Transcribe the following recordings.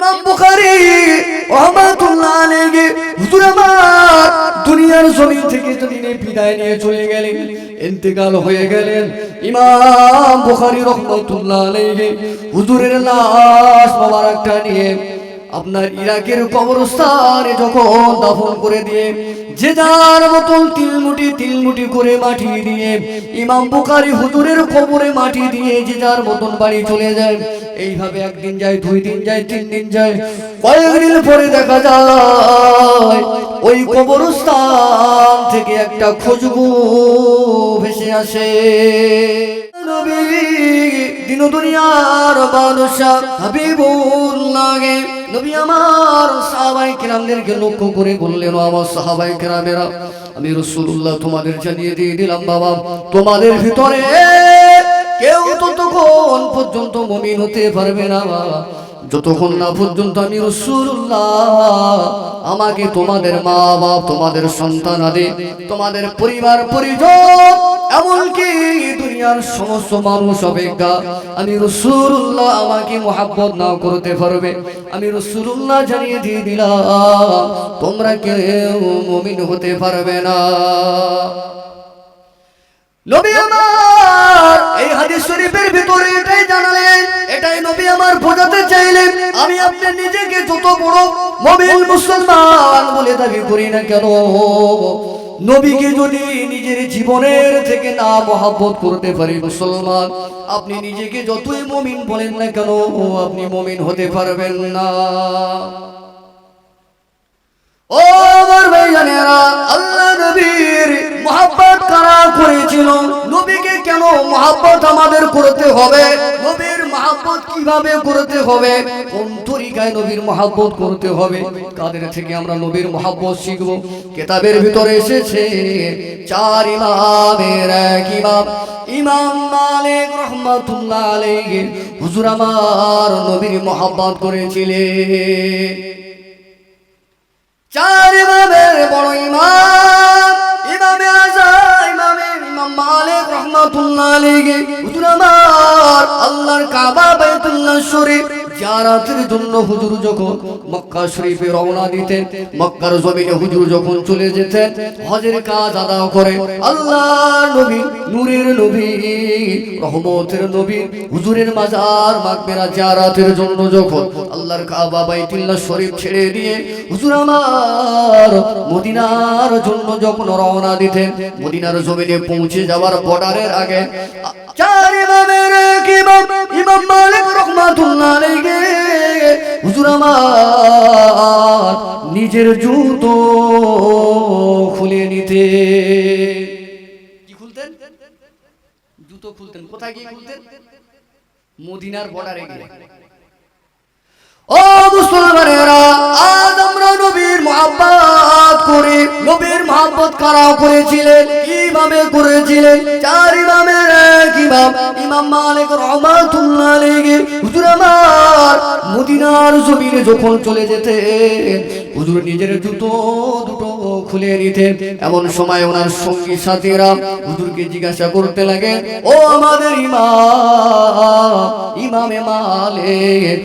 ইমাম বুখারী রহমাতুল্লাহ আলাইহি হুজুর আমার দুনিয়ার জমিন থেকে তিনি বিদায় নিয়ে চলে গেলেন, ইন্তেকাল হয়ে গেলেন। ইমাম বুখারী রহমাতুল্লাহ আলাইহি হুজুরের লাশ মোবারকটা নিয়ে আপনার ইরাকের কবরস্থানে যখন দাফন করে দিয়ে যে যার মতন তিলমুটি তিলমুটি করে মাটি দিয়ে, ইমাম বুখারী হুজুরের কবরে মাটি দিয়ে যে যার মতন বাড়ি চলে যায়, এইভাবে একদিন যায়, দুই দিন যায়, তিন দিন যায়, কয়েকদিন পরে দেখা যায়, ওই কবরস্থান থেকে একটা খুশবু ভেসে আসে। দিন দুনিয়ার বাদশা হাবিবুল্লাহে নবী আমার সাহাবাই কেরামদেরকে লক্ষ্য করে বললেন, "ও আমার সাহাবাই কেরামেরা, আমি রসুল্লাহ তোমাদের জানিয়ে দিয়ে দিলাম, বাবা, তোমাদের ভিতরে কেউ তো তখন পর্যন্ত মমিন হতে পারবে না। যতক্ষণ না পর্যন্ত আমি রসুল্লাহ, আমাকে তোমাদের মা বাপ তোমাদের সন্তান আদি, তোমাদের পরিবার, পরিজন, এমনকি দুনিয়ার সমস্ত মানুষ অপেক্ষা, আমি রসুল্লাহ আমাকে মোহাব্বত না করতে পারবে। আমি রসুল্লাহ জানিয়ে দিয়ে দিলাম, তোমরা কেউ মমিন হতে পারবে না। এই হাদিস শরীফের ভিতরে এটাই জানালেন এটাই নবী আমার বোঝাতে চাইলেন। আমি আপনি নিজেকে যত বড় মুমিন মুসলমান বলে দাবি করি না কেন? নবীকে যদি নিজের জীবনের থেকে না মহাব্বত করতে পারি মুসলমান, আপনি নিজেকে যতই মমিন বলেন না কেন, আপনি মমিন হতে পারবেন না। ও আমার ভাইজানেরা, আল্লাহ নবীর মহাব্বত কারা করেছিল? নবীকে কেন মহাব্বত আমাদের করতে হবে? নবীর মহাব্বত কীভাবে করতে হবে? কোন তরিকায় নবীর মহাব্বত করতে হবে। কাদের থেকে আমরা নবীর মহাব্বত শিখব? কেতাবের ভিতরে এসেছে, চার ইমামের এক ইমাম। ইমাম মালিক রহমাতুল্লাহ আলাইহি, হুজুর আমার নবীর মহাব্বত করেছিলেন। চার ইমামের বড় ইমাম রহমাতুল্লাহ আলাইহি। হুজুর আল্লাহর কাবা বাইতুল্লাহ শরীফ জিয়ারাতের জন্য যখন আল্লাহর কাবা শরীফ ছেড়ে দিয়ে হুজুর আমার মদিনার জন্য যখন রওনা দিতেন, মদিনার জমিনে পৌঁছে যাওয়ার বর্ডারের আগে এক ইমাম? ইমাম মালিক রহমাতুল্লাহ আলাইহি। হুজুর আমার নিজের জুতো খুলে নিতে। কি খুলতেন? জুতো খুলতেন। কোথায় গিয়ে খুলতেন? মদিনার বর্ডারে গিয়ে। ও মুসলমানেরা, আজ আমরা নবীর করে, নবীর কারা করেছিলেন? কীভাবে করেছিলেন? চার ইমামের এক ইমাম ইমাম মালিক রহমাতুল্লাহ আলাইহি। হুজুর আমার মদিনার জমিনে যখন চলে যেতেন, হুজুর নিজের জুতো খুলে নিতেন এমন সময় ওনার সঙ্গী সাথীরা হুজুরকে জিজ্ঞাসা করতে লাগে, ও আমাদের ইমাম ইমামে মালিক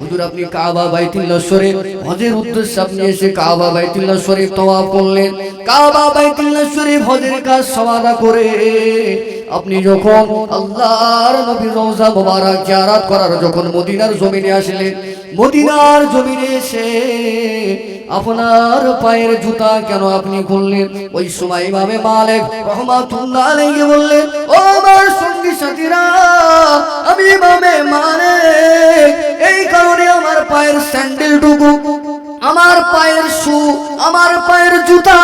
হুজুর, আপনি কাবা বাইতুল্লাহ শরীফ, হজের উদ্দেশ্যে আপনি এসে কাবা বাইতুল্লাহ শরীফ তওয়াফ করলেন। কাবা বাইতুল্লাহ শরীফ হজের কাজ সমাধা করে আপনি যখন আল্লাহর নবীর রওজা মোবারক জিয়ারত করার, যখন মদিনার জমিনে আসলেন মদিনার জমিনে এসে আপনার পায়ের জুতা কেন আপনি খুললেন? ওই সময় ইমামে মালিক রহমাতুল্লাহ আলাইহি বললেন, ও আমার সঙ্গী সাথীরা, আমি ইমামে মালিক, এই কারণে আমার পায়ের স্যান্ডেল টুকু আমার পায়ের শু, আমার পায়ের জুতা,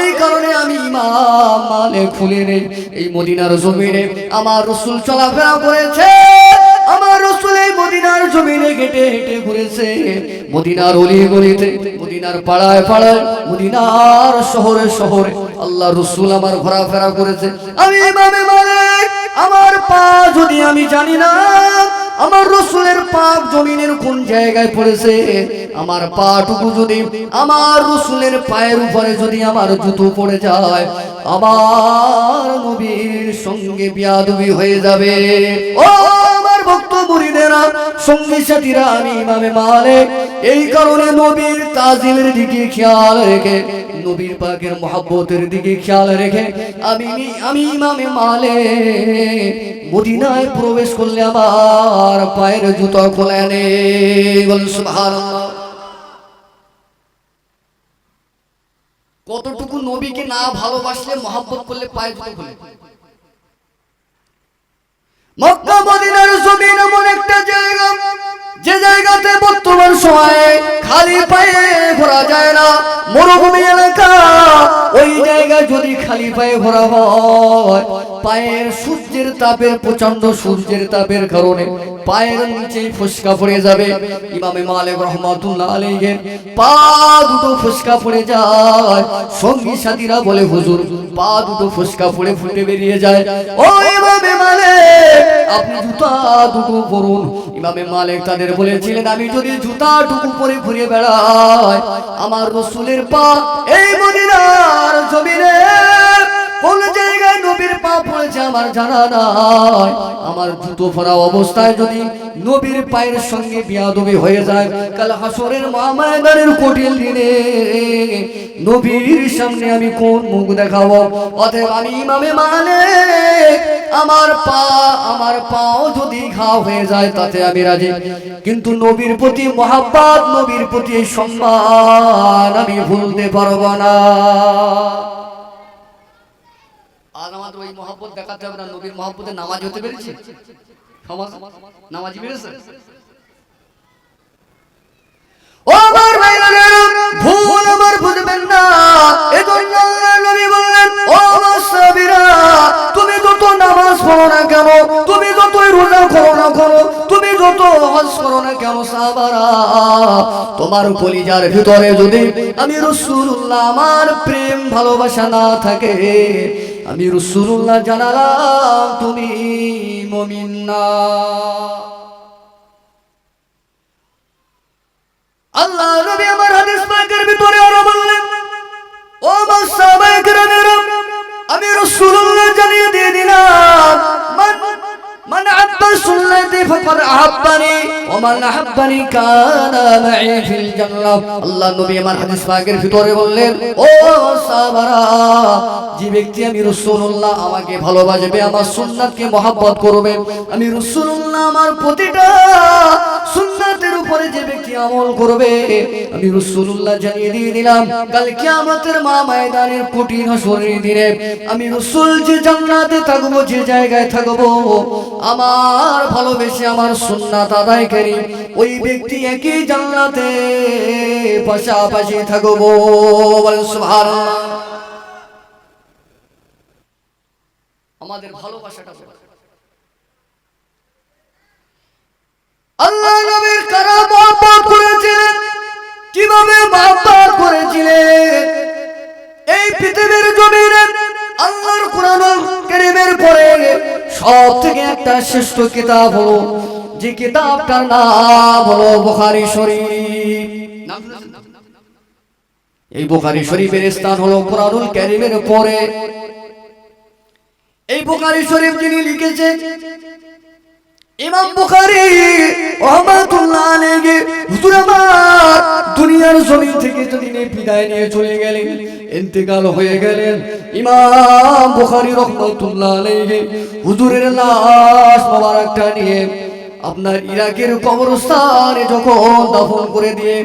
এই কারণে আমি ইমাম মালিক খুলে নেই এই মদিনার জমিনে আমার রসুল চলাফেরা করেছে। আমার রসুল এই মদিনার জমিনে হেঁটে হেঁটে ঘুরেছে। মদিনার অলি গলিতে মদিনার পাড়ায় পাড়ায়, মদিনার শহরে শহরে আল্লাহ রসুল আমার ঘোরাফেরা করেছে। আমি ইমামে মালিক, আমার পা যদি আমি জানি না, আমার রসুলের পাক জমিনের কোন জায়গায় পড়েছে, আমার পাটুকু যদি, আমার রসুলের পায়ের উপরে যদি আমার জুতো পড়ে যায়, আমার নবীর সঙ্গে বিয়াদবি হয়ে যাবে। ও ভক্ত মুরিদেরা, সঙ্গী সাথীরা, আমি ইমামে এই কারণে নবীর দিকে খেয়াল রেখে, নবীর পাকের মহাব্বতের দিকে খেয়াল রেখে, আমি আমি ইমামে মালে। মদিনায় প্রবেশ করলে আমার পায়ের জুতো খোলে কতটুকু নবীকে না ভালোবাসলে, মহাব্বত করলে পায়ে জুতো খোলে? মক্কা জায়গাতে বর্তমান সময়ে খালি পায়ে ঘোরা যায় না। মরুভূমি এলাকা, ওই জায়গায় যদি খালি পায়ে ঘোরা হয়, পায়ের সূর্যের তাপের প্রচণ্ড সূর্যের তাপের কারণে পায়ের নিচে ফুসকা পড়ে যাবে। ইমামে মালিক রহমাতুল্লাহ আলাইহির পা দুটো ফুসকা পড়ে যায়। সঙ্গী সাথীরা বলে, হুজুর, পা দুটো ফুসকা পড়ে ফুটে বেরিয়ে যায়। ও ইমামে মালিক, আপনি জুতা দুটো পরুন। ইমামে মালিক তাদের বলেছিলেন আমি যদি জুতা টুকু পরে ঘুরে বেড়াই আমার রসুলের পা এই মদিনার জমিনে কোন জায়গায় নবীর পা পড়েছে আমার জানা নাই। আমার জুতো পরা অবস্থায় যদি নবীর পায়ের সঙ্গে বিয়াদবি হয়ে যায়, কাল হাসরের মহামায়ানের কঠিন দিনে নবীর সামনে আমি কোন মুখ দেখাবো? অতএব আমি ইমামে মানে আমার পা, আমার পাও যদি ঘা হয়ে যায়, তাতে আমি রাজি। কিন্তু নবীর প্রতি মহাব্বাত, নবীর প্রতি সম্মান আমি ভুলতে পারব না। ওই মহাব্বত দেখাতে হবে না, নবীর মহাব্বতে নামাজ হতে পেরেছে? নামাজি পেরেছে? আমার তোমার কলিজার ভিতরে যদি আমি রাসূলুল্লাহ আমার প্রেম ভালোবাসা না থাকে আমি রসুল্লাহ জানালাম তুমি মমিন্না আল্লাহ আমার হাদিস পাকের ভিতরে বললেন, ও যে ব্যক্তি আমি রাসূলুল্লাহ আমাকে ভালোবাসবে, আমার সুন্নাতকে মহব্বত করবে, আমি রাসূলুল্লাহ আমার প্রতিটা সুন্নাতের উপরে যে ব্যক্তি আমল করবে, আমি রাসূলুল্লাহ জানিয়ে দিয়ে দিলাম, কাল কিয়ামতের মা ময়দানের কঠিন হাসরের দিনে আমি রাসূল যে জান্নাতে থাকব, যে জায়গায় থাকব, আমার ভালোবেসে আমার সুন্নাত আদায়কারী ওই ব্যক্তি একই জান্নাতে পাশাপাশি থাকব আমাদের ভালোবাসাটা আল্লাহ নবীর কারা করেছিলেন। কীভাবে করেছিলেন? এই পৃথিবীর জমিনে আল্লাহর কোরআন কারীমের পরে সব থেকে একটা শ্রেষ্ঠ কিতাব হলো, যে কিতাবটার নাম হলো বুখারী শরীফ। এই বুখারী শরীফের স্থান হলো কোরআনুল কারীমের পরে এই বুখারী শরীফ যিনি লিখেছেন ইমাম বুখারি রহমাতুল্লাহ আলাইহি হুজুর আমার দুনিয়ার জমিন থেকে যেদিন বিদায় নিয়ে চলে গেলেন, ইন্তেকাল হয়ে গেলেন, ইমাম বুখারি রহমাতুল্লাহ আলাইহি হুজুরের লাশ মোবারকটা নিয়ে আপনার ইরাকের কবরস্থানে যখন দাফন করে দিয়ে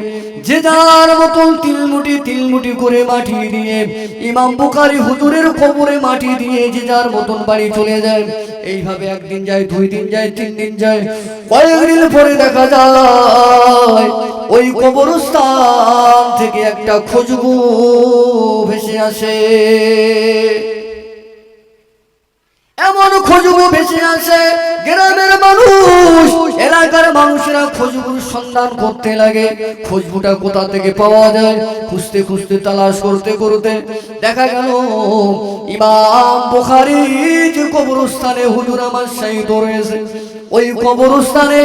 যে যার মতন তিলমুটি তিলমুটি করে মাটি দিয়ে, ইমাম বুখারি হুজুরের কবরে মাটি দিয়ে যে যার মতন বাড়ি চলে যায়, এইভাবে একদিন যায়, দুই দিন যায়, তিন দিন যায়, কয়েকদিন পরে দেখা যায়, ওই কবরস্থান থেকে একটা খুশবু ভেসে আসে। এমন খুশবু ভেসে আছে। গ্রামের মানুষ, এলাকার মানুষেরা খুশবুর সন্ধান করতে লাগে। খুশবুটা কোথা থেকে পাওয়া যায়? খুঁজতে খুঁজতে তালাশ করতে করতে দেখা গেল, ইমাম বুখারী যে কবরস্থানে হুজুর আমার শহীদ রয়েছে, ওই কবরস্থানে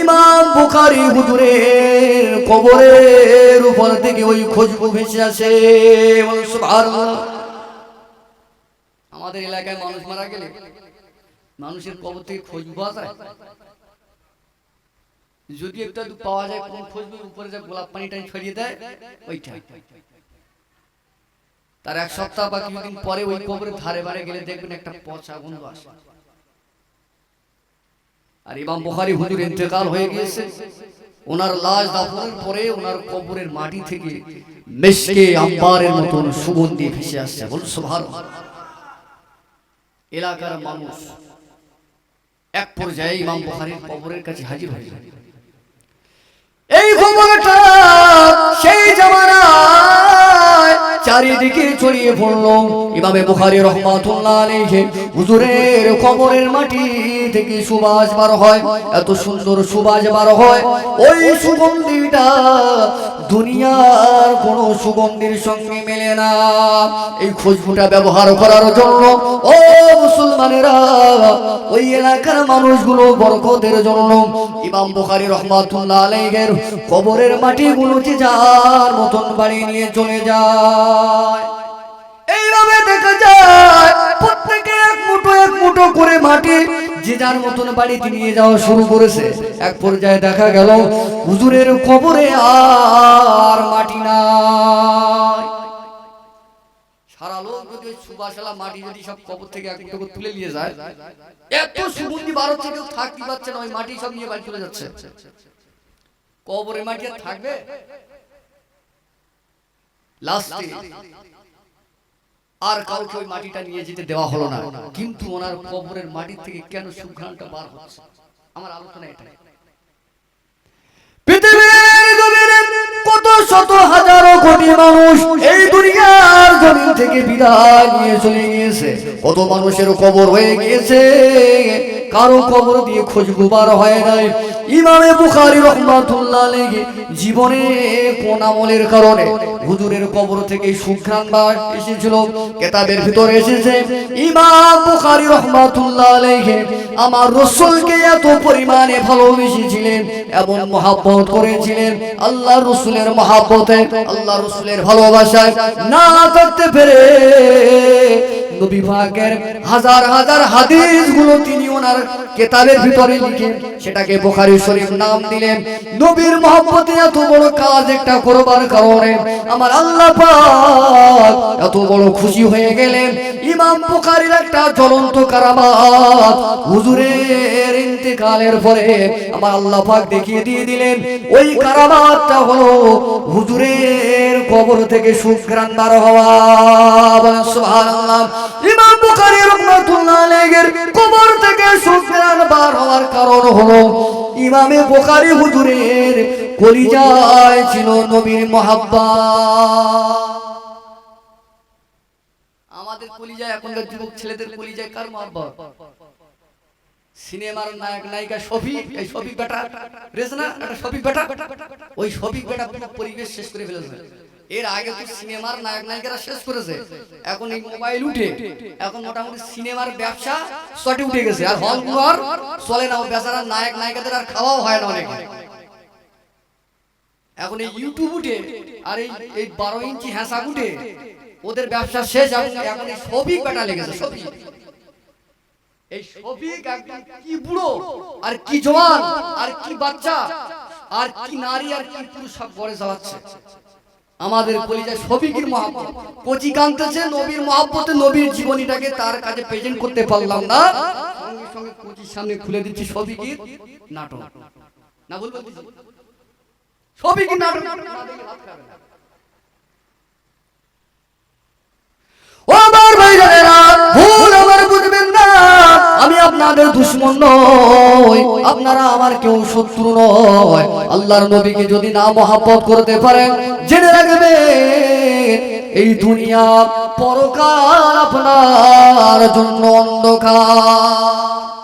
ইমাম বুখারী হুজুরের কবরের উপর থেকে ওই খুশবু ভেসে বলুন সুবহানাল্লাহ। আমাদের এলাকায় মানুষ মারা গেলে মানুষের কবর থেকে খোঁজ পাওয়া যায়? যদি একটু পাওয়া যায় কোন খুঁজবে উপরে যে গোলাপ পানি টানি ছড়িয়ে দেয়, ওইটা। তার এক সপ্তাহ বা কিছুদিন পরে ওই কবরের ধারে বারে গেলে দেখবেন একটা পচা গন্ধ আসে। আর ইমাম বুখারী হুজুর ইন্তেকাল হয়ে গিয়েছে। ওনার লাশ দাফনের পরে ওনার কবরের মাটি থেকে মেশকে আম্বারের মতন সুগন্ধি ভেসে আসছে। বল সুবহানাল্লাহ। এলাকার মানুষ। এক পর্যায়ে ইমাম বুখারীর কবরের কাছে হাজির হয়ে যায় এই খবরটা সেই জামানায় চারিদিকে ছড়িয়ে পড়ল। ইমামে বুখারী রহমাতুল্লাহ আলাইহি হুজুরের কবরের মাটি থেকে সুবাস বার হয়, এত সুন্দর সুবাস বার হয়। ওই সুগন্ধিটা দুনিয়ার কোন সুগন্ধির সঙ্গে মেলে না। এই খুশবুটা ব্যবহার করার জন্য ও মুসলমানেরা, ওই এলাকার মানুষগুলো বরকতের জন্য ইমাম বুখারী রহমাতুল্লাহ আলাইহির কবরের মাটিগুলো যে যার মতন বাড়ি নিয়ে চলে যায়। এইভাবে দেখা যায়, প্রত্যেকে এক মুঠো এক মুঠো করে মাটি যে যার মতন বাড়িতে নিয়ে যাওয়া শুরু করেছে। এক পর্যায়ে দেখা গেল, হুজুরের কবরে আর মাটি নাই। সারা লোক যদি সুবাসালা মাটি যদি সব কবর থেকে এক মুঠো তুলে নিয়ে যায়, এত সুগন্ধি ভারত থেকে থাকতে পারছে না, ওই মাটি সব নিয়ে বাড়ি চলে যাচ্ছে। কবরে মাটি আর থাকবে? লাস্টে আর কাউকে ওই মাটিটা নিয়ে যেতে দেওয়া হলো না। কিন্তু ওনার কবরের মাটি থেকে কেন সুঘ্রাণটা বার হচ্ছে? আমার আলোচনা এটা কত শত হাজারো কোটি মানুষ এই দুনিয়ার জমিন থেকে বিদায় নিয়ে চলে গিয়েছে। কত মানুষের কবর হয়ে গিয়েছে। কারও কবর দিয়ে খোঁজ গুবার হয় নাই। ইমামে বুখারী রহমাতুল্লাহ আলাইহি জীবনে কোন আমলের কারণে হুজুরের কবর থেকে বার এসেছিল, কেতাবের ভিতরে এসেছে। ইমাম বুখারী রহমাতুল্লাহ আলাইহি আমার রাসূলকে এত পরিমাণে ভালোবেসেছিলেন এবং মহাব্বত করেছিলেন। আল্লাহ রসুলের মহাব্বতে আল্লাহ রসুলের ভালোবাসায় না করতে পেরে নবী পাকের হাজার হাজার হাদিসগুলো তিনি ওনার কেতাবের ভিতরে লিখে সেটাকে বুখারী শরীফ নাম দিলেন। নবীর মহব্বতে এত বড় কাজ একটা করবার কারণে আমার আল্লাহ পাক এত বড় খুশি হয়ে গেলেন। ইমাম বুখারীর একটা জ্বলন্ত কারামাত হুজুরের ইন্তেকালের পরে আমার আল্লাহ পাক দেখিয়ে দিয়ে দিলেন। ওই কারামাতটা হলো হুজুরের কবর থেকে সুঘ্রাণ বার হওয়া সুবহানাল্লাহ। ইমাম বুখারী রাহমাতুল্লাহ আলাইহির কবর থেকে সুঘ্রাণ বার হওয়ার কারণ হলো, ইমামে বুখারী হুজুরের কলিজায় ছিল নবীর মহাব্বত আমাদের কলিজায়, এখনকার যুবক ছেলেদের কলিজায় কার সিনেমার নায়ক, নায়িকা এই বেটা, রেজনা বেটা, ওই বেটা পুরো পরিবেশ শেষ করে ফেলেছে। এর আগে তো সিনেমার নায়ক নায়িকারা শেষ করেছে। এখন এই মোবাইল উঠে, এখন মোটামুটি সিনেমার ব্যবসা শটে উঠে গেছে। আর হলগুলো চলে না বেচারা নায়ক নায়িকাদের আর খাওয়াও হয় না অনেক। এখন এই ইউটিউব উঠে, আর এই এই বারো ইঞ্চি হ্যাঁসা উঠে, ওদের ব্যবসা শেষ এখন এই শফিক বেটা লেগেছে, শফিক। এই একদম কি বুড়ো, আর কি জওয়ান, আর কি বাচ্চা, আর কি নারী, আর কি পুরুষ সব গড়ে যাওয়াচ্ছে আমাদের পরিচয় শফিকের মহাব্বত কচি যে নবীর মহাব্বতে নবীর জীবনীটাকে তার কাছে প্রেজেন্ট করতে পারলাম না। সঙ্গে সঙ্গে কচির সামনে খুলে দিচ্ছি শফিকের নাটক। না বলব? শফিকের নাটক। আপনাদের দুশ্মন নয়, আপনারা আমার কেউ শত্রু নয়। আল্লাহর নবীকে যদি না মহাব্বত করতে পারেন, জেনে রাখবে এই দুনিয়া পরকাল আপনার জন্য অন্ধকার।